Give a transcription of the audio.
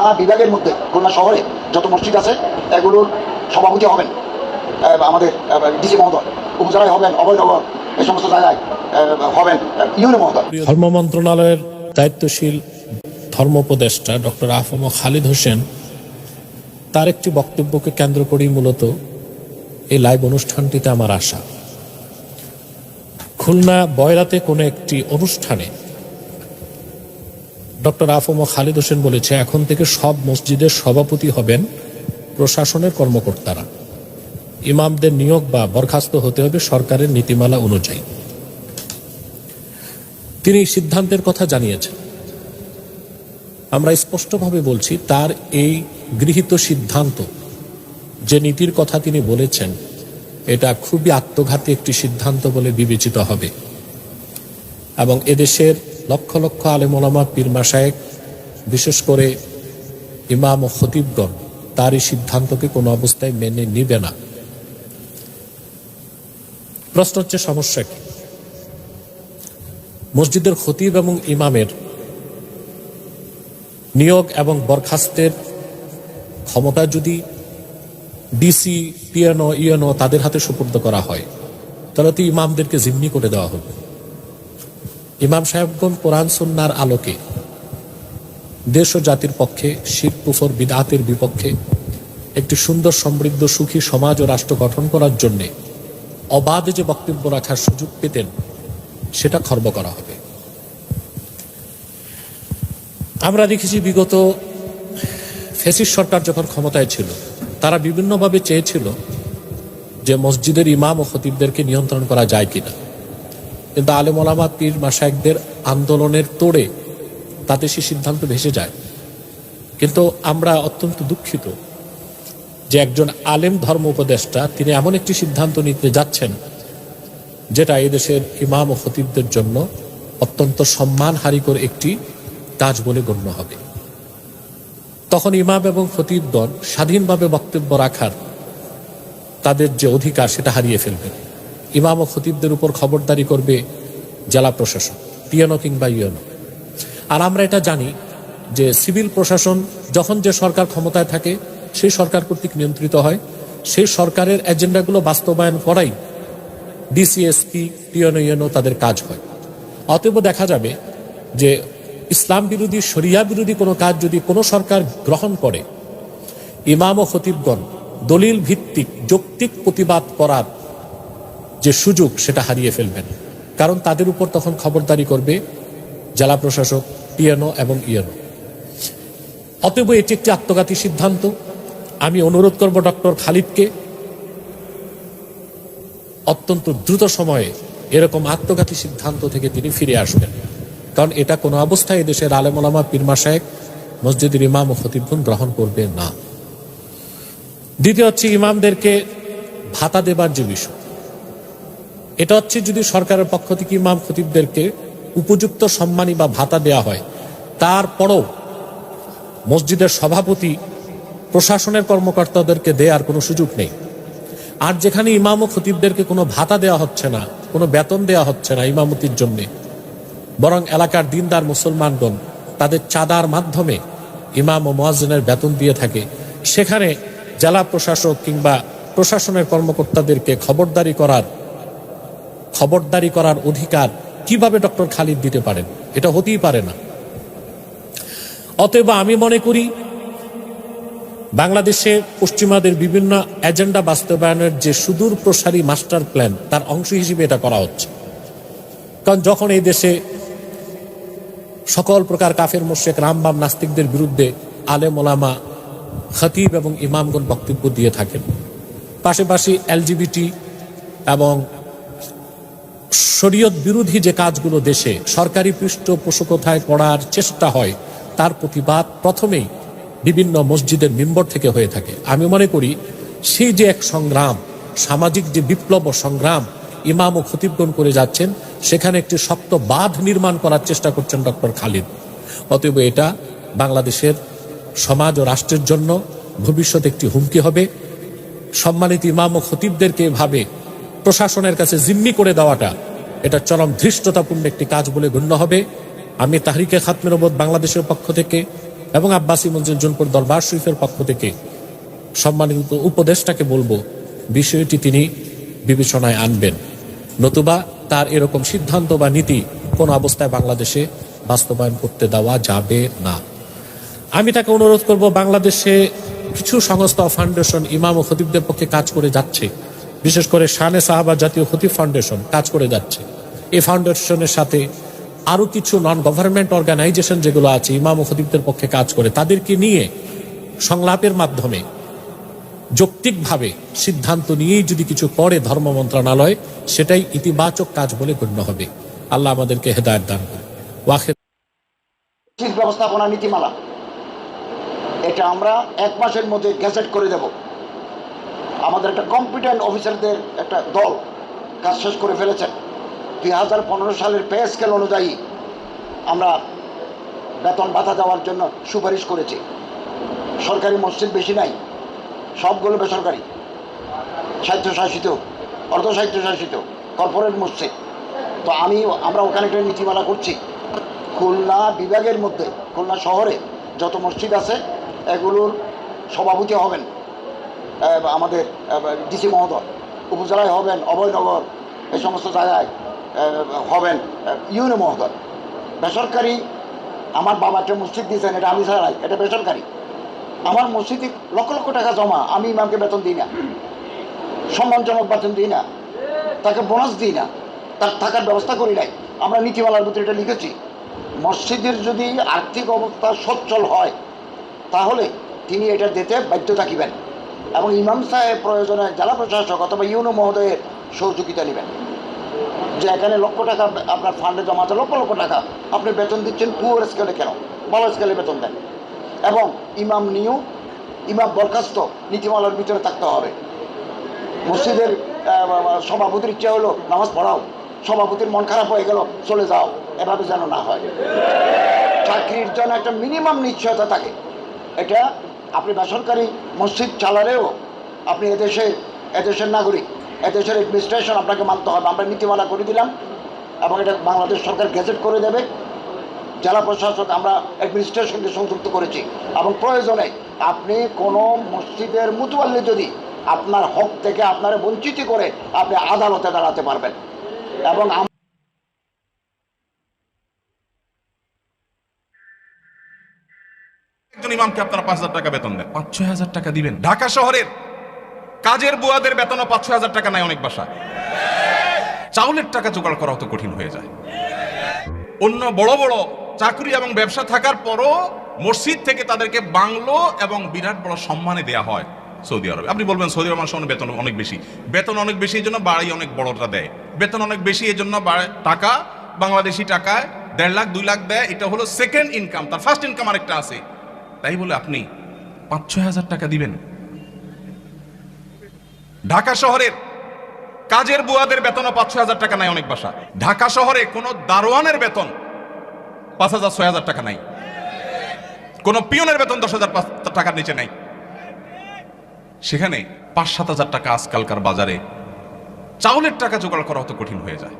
খুলনা বিভাগের মধ্যে, খুলনা শহরে যত মসজিদ আছে, এগুলোর সভাপতি হবেন আমাদের ডিসি মহোদয়, উপজেলায় হবেন অভয়নগর এই সমস্ত জায়গায় হবেন ইউনি মহোদয়। ধর্ম মন্ত্রণালয়ের দায়িত্বশীল ধর্ম উপদেষ্টা ডক্টর আফম খালিদ হোসেন তার একটি বক্তব্যকে কেন্দ্র করেই মূলত এই লাইভ অনুষ্ঠানটিতে আমার আশা। খুলনা বয়রাতে কোনো একটি অনুষ্ঠানে ডক্টর আফম খালিদ হোসেন বলেছে, এখন থেকে সব মসজিদের সভাপতি হবেন প্রশাসনের কর্মকর্তারা। ইমামদের নিয়োগ বা বরখাস্ত হতে হবে সরকারের নীতিমালা অনুযায়ী। তিনি সিদ্ধান্তের কথা জানিয়েছেন। আমরা স্পষ্টভাবে বলছি, তার এই গৃহীত সিদ্ধান্ত, যে নীতির কথা তিনি বলেছেন, এটা খুবই আত্মঘাতী একটি সিদ্ধান্ত বলে বিবেচিত হবে। এবং এদেশের লক্ষ লক্ষ আলেমোলামা পীর মাসায়েক বিশেষ করে ইমাম ও খতিবগণ তার এই সিদ্ধান্তকে কোনো অবস্থায় মেনে নিবে না। প্রশ্ন হচ্ছে, সমস্যা কি? মসজিদের খতিব এবং ইমামের নিয়োগ এবং বরখাস্তের ক্ষমতা যদি ডিসি, পিএনও, ইএনও তাদের হাতে সুপর্দ করা হয়, তাহলে তো ইমামদেরকে জিম্মি করে দেওয়া হবে। ইমাম কোরআন সুন্নার আলোকে দেশ ও জাতির পক্ষে শির কুফর বিদাতের বিপক্ষে একটি সুন্দর সমৃদ্ধ সুখী সমাজ ও রাষ্ট্র গঠন করার জন্যে অবাধে যে বক্তব্য রাখার সুযোগ পেতেন, সেটা খর্ব করা হবে। আমরা দেখেছি বিগত ফেসিস সরকার যখন ক্ষমতায় ছিল, তারা বিভিন্নভাবে চেয়েছিল যে মসজিদের ইমাম ও খতিবদেরকে নিয়ন্ত্রণ করা যায় কিনা। কিন্তু আলেম ওলামা পীর মাসায়কদের আন্দোলনের তোড়ে তাতে সে সিদ্ধান্ত ভেসে যায়। কিন্তু আমরা অত্যন্ত দুঃখিত যে একজন আলেম ধর্ম উপদেষ্টা তিনি এমন একটি সিদ্ধান্ত নিতে যাচ্ছেন যেটা এদেশের ইমাম ও খতিবদের জন্য অত্যন্ত সম্মানহারিকর একটি কাজ বলে গণ্য হবে। তখন ইমাম এবং খতিবগণ স্বাধীনভাবে বক্তব্য রাখার তাদের যে অধিকার সেটা হারিয়ে ফেলবেন। ইমাম ও খতিবদের উপর খবরদারি করবে জেলা প্রশাসন পিএনও কিংবা ইউএনও আর আমরা এটা জানি যে সিভিল প্রশাসন যখন যে সরকার ক্ষমতায় থাকে, সেই সরকার কর্তৃক নিয়ন্ত্রিত হয়। সেই সরকারের এজেন্ডাগুলো বাস্তবায়ন করাই ডিসিএসপি পিএনও ইউএনও তাদের কাজ হয়। অতএব দেখা যাবে যে ইসলাম বিরোধী, শরিয়া বিরোধী কোনো কাজ যদি কোনো সরকার গ্রহণ করে, ইমাম ও খতিবগণ দলিল ভিত্তিক যৌক্তিক প্রতিবাদ করার যে সুযোগ সেটা হারিয়ে ফেলবেন। কারণ তাদের উপর তখন খবরদারি করবে জেলা প্রশাসক পিএনও এবং ইএনও। অতএব এটি একটি আত্মঘাতী সিদ্ধান্ত। আমি অনুরোধ করব ডক্টর খালিদকে অত্যন্ত দ্রুত সময়ে এরকম আত্মঘাতী সিদ্ধান্ত থেকে তিনি ফিরে আসবেন। কারণ এটা কোনো অবস্থায় এদেশের আলেমলামা পীরমা সাহেব মসজিদের ইমাম ও খতিবগুন গ্রহণ করবে না। দ্বিতীয় হচ্ছে ইমামদেরকে ভাতা দেবার যে বিষয় এটা হচ্ছে যদি সরকারের পক্ষ থেকে ইমাম খতিবদেরকে উপযুক্ত সম্মানী বা ভাতা দেয়া হয়, তারপরও মসজিদের সভাপতি, প্রশাসনের কর্মকর্তাদেরকে দেওয়ার কোনো সুযোগ নেই। আর যেখানে ইমাম ও খতিবদেরকে কোনো ভাতা দেওয়া হচ্ছে না, কোনো বেতন দেওয়া হচ্ছে না ইমামতির জন্যে, বরং এলাকার দিনদার মুসলমানগণ তাদের চাঁদার মাধ্যমে ইমাম ও মোয়াজ্জিনের বেতন দিয়ে থাকে। সেখানে জেলা প্রশাসক কিংবা প্রশাসনের কর্মকর্তাদেরকে খবরদারি করার খবরদারি করার অধিকার কীভাবে ডক্টর খালিদ দিতে পারেন? এটা হতেই পারে না। অতএব আমি মনে করি, বাংলাদেশে পশ্চিমাদের বিভিন্ন এজেন্ডা বাস্তবায়নের যে সুদূর প্রসারী মাস্টার প্ল্যান, তার অংশ হিসেবে এটা করা হচ্ছে। কারণ যখন এই দেশে সকল প্রকার কাফের মোশেক রামবাম নাস্তিকদের বিরুদ্ধে আলেম, ওলামা, খতিব এবং ইমামগণ বক্তব্য দিয়ে থাকেন, পাশাপাশি এলজিবিটি এবং শরীয়ত বিরোধী যে কাজগুলো দেশে সরকারি পৃষ্ঠপোষকতায় করার চেষ্টা হয়, তার প্রতিবাদ প্রথমেই বিভিন্ন মসজিদের মেম্বর থেকে হয়ে থাকে। আমি মনে করি, সেই যে এক সংগ্রাম, সামাজিক যে বিপ্লব ও সংগ্রাম ইমাম ও খতিবগণ করে যাচ্ছেন, সেখানে একটি শক্ত বাঁধ নির্মাণ করার চেষ্টা করছেন ডক্টর খালিদ। অতএব এটা বাংলাদেশের সমাজ ও রাষ্ট্রের জন্য ভবিষ্যতে একটি হুমকি হবে। সম্মানিত ইমাম ও খতিবদেরকে এভাবে প্রশাসনের কাছে জিম্মি করে দেওয়াটা এটা চরম ধৃষ্টতাপূর্ণ একটি কাজ বলে গণ্য হবে। আমি তাহরিকে খাতমের ওপর বাংলাদেশের পক্ষ থেকে এবং আব্বাসী মসজিদ জোনপুর দরবার শরীফের পক্ষ থেকে সম্মানিত উপদেষ্টাকে বলব, বিষয়টি তিনি বিবেচনায় আনবেন। নতুবা তার এরকম সিদ্ধান্ত বা নীতি কোন অবস্থায় বাংলাদেশে বাস্তবায়ন করতে দেওয়া যাবে না। আমি তাকে অনুরোধ করব, বাংলাদেশে কিছু সংস্থা ফাউন্ডেশন ইমাম ও খতিবদের পক্ষে কাজ করে যাচ্ছে। বিশেষ করে শানে সাহাবা জাতীয় খতিব ফাউন্ডেশন কাজ করে যাচ্ছে। এই ফাউন্ডেশনের সাথে আরও কিছু নন গভর্নমেন্ট অর্গানাইজেশন যেগুলো আছে, ইমাম খতিবদের পক্ষে কাজ করে, তাদেরকে নিয়ে সংলাপের মাধ্যমে যৌক্তিকভাবে সিদ্ধান্ত নিয়েই যদি কিছু করে ধর্ম মন্ত্রণালয়, সেটাই ইতিবাচক কাজ বলে গণ্য হবে। আল্লাহ আমাদেরকে হেদায়ত দান করে ওয়াখের ব্যবস্থাপনা নীতিমালা, এটা আমরা এক মাসের মধ্যে গ্যাজেট করে দেব। আমাদের একটা কম্পিটেন্ট অফিসারদের একটা দল কাজ শেষ করে ফেলেছেন দুই হাজার পনেরো সালের পে স্কেল অনুযায়ী আমরা বেতন ভাতা দেওয়ার জন্য সুপারিশ করেছি। সরকারি মসজিদ বেশি নাই, সবগুলো বেসরকারি। স্বায়ত্তশাসিত, অর্ধস্বায়ত্তশাসিত কর্পোরেট মসজিদ। তো আমি, আমরা ওখানে একটা নীতিমালা করছি। খুলনা বিভাগের মধ্যে, খুলনা শহরে যত মসজিদ আছে, এগুলোর সভাপতি হবেন। আমাদের ডিসি মহোদয়। উপজেলায় হবেন অভয়নগর এই সমস্ত জায়গায় হবেন ইউনো মহোদয়। বেসরকারি, আমার বাবা একটা মসজিদ দিয়েছেন, এটা আমি ছাড়াই, এটা বেসরকারি। আমার মসজিদে লক্ষ লক্ষ টাকা জমা, আমি ইমামকে বেতন দিই না। সম্মানজনক বেতন দিই না। তাকে বোনাস দিই না। তার থাকার ব্যবস্থা করি নাই। আমরা নীতিমালার ভিতরে এটা লিখেছি। মসজিদের যদি আর্থিক অবস্থা সচ্ছল হয়, তাহলে তিনি এটা দিতে বাধ্য থাকিবেন। এবং ইমাম সাহেব প্রয়োজনে জেলা প্রশাসক অথবা ইউনো মহোদয়ের সহযোগিতা নেবেন। যে এখানে লক্ষ টাকা আপনার ফান্ডে জমা আছে, লক্ষ লক্ষ টাকা আপনি বেতন দিচ্ছেন পুয়ার স্কেলে কেন? ভালো স্কেলে বেতন দেন। এবং ইমাম নিয়োগ ইমাম বরখাস্ত নীতিমালার ভিতরে থাকতে হবে। মসজিদের সভাপতির ইচ্ছা হলো, নামাজ পড়াও। সভাপতির মন খারাপ হয়ে গেল, চলে যাও। এভাবে যেন না হয়। চাকরির জন্য একটা মিনিমাম নিশ্চয়তা থাকে। এটা আপনি বেসরকারি মসজিদ চালালেও আপনি এদেশে, এদেশের নাগরিক, এদেশের অ্যাডমিনিস্ট্রেশন আপনাকে মানতে হবে। আমরা নীতিমালা করে দিলাম এবং এটা বাংলাদেশ সরকার গেজেট করে দেবে। জেলা প্রশাসক আমরা অ্যাডমিনিস্ট্রেশনকে সংযুক্ত করেছি এবং প্রয়োজনে আপনি কোনো মসজিদের মুতুয়াল্লি যদি আপনার হক থেকে আপনার বঞ্চিত করে আপনি আদালতে দাঁড়াতে পারবেন। এবং আম- একজন ইমামকে আপনারা পাঁচ হাজার টাকা বেতন দেন। পাঁচ, ছয় হাজার টাকা দিবেন। ঢাকা শহরের কাজের বুয়াদের বেতনও পাঁচ, ছয় হাজার টাকা নাই অনেক বাসা চাউলের টাকা জোগাড় করা অত কঠিন হয়ে যায়। অন্য বড় বড় চাকরি এবং ব্যবসা থাকার পরও মসজিদ থেকে তাদেরকে বাংলো এবং বিরাট বড় সম্মানে দেয়া হয় সৌদি আরবে। আপনি বলবেন, সৌদি আরব মানুষের বেতন অনেক বেশি। বেতন অনেক বেশি এই জন্য বাড়ি অনেক বড়টা দেয়। বেতন অনেক বেশি এই জন্য টাকা, বাংলাদেশি টাকায় দেড় লাখ, দুই লাখ দেয়। এটা হলো সেকেন্ড ইনকাম তার ফার্স্ট ইনকাম আরেকটা আছে। তাই বলে আপনি পাঁচ ছয় হাজার টাকা দিবেন। ঢাকা শহরের কাজের বুয়াদের বেতনও পাঁচ ছয় হাজার টাকা নাই অনেক বাসা। ঢাকা শহরে কোনো দারোয়ানের বেতন পাঁচ হাজার, ছয় হাজার টাকা নাই। কোন পিয়নের বেতন দশ হাজার, পাঁচ টাকার নিচে নাই। সেখানে পাঁচ সাত হাজার টাকা আজকালকার বাজারে চাউলের টাকা জোগাড় করা হতো কঠিন হয়ে যায়।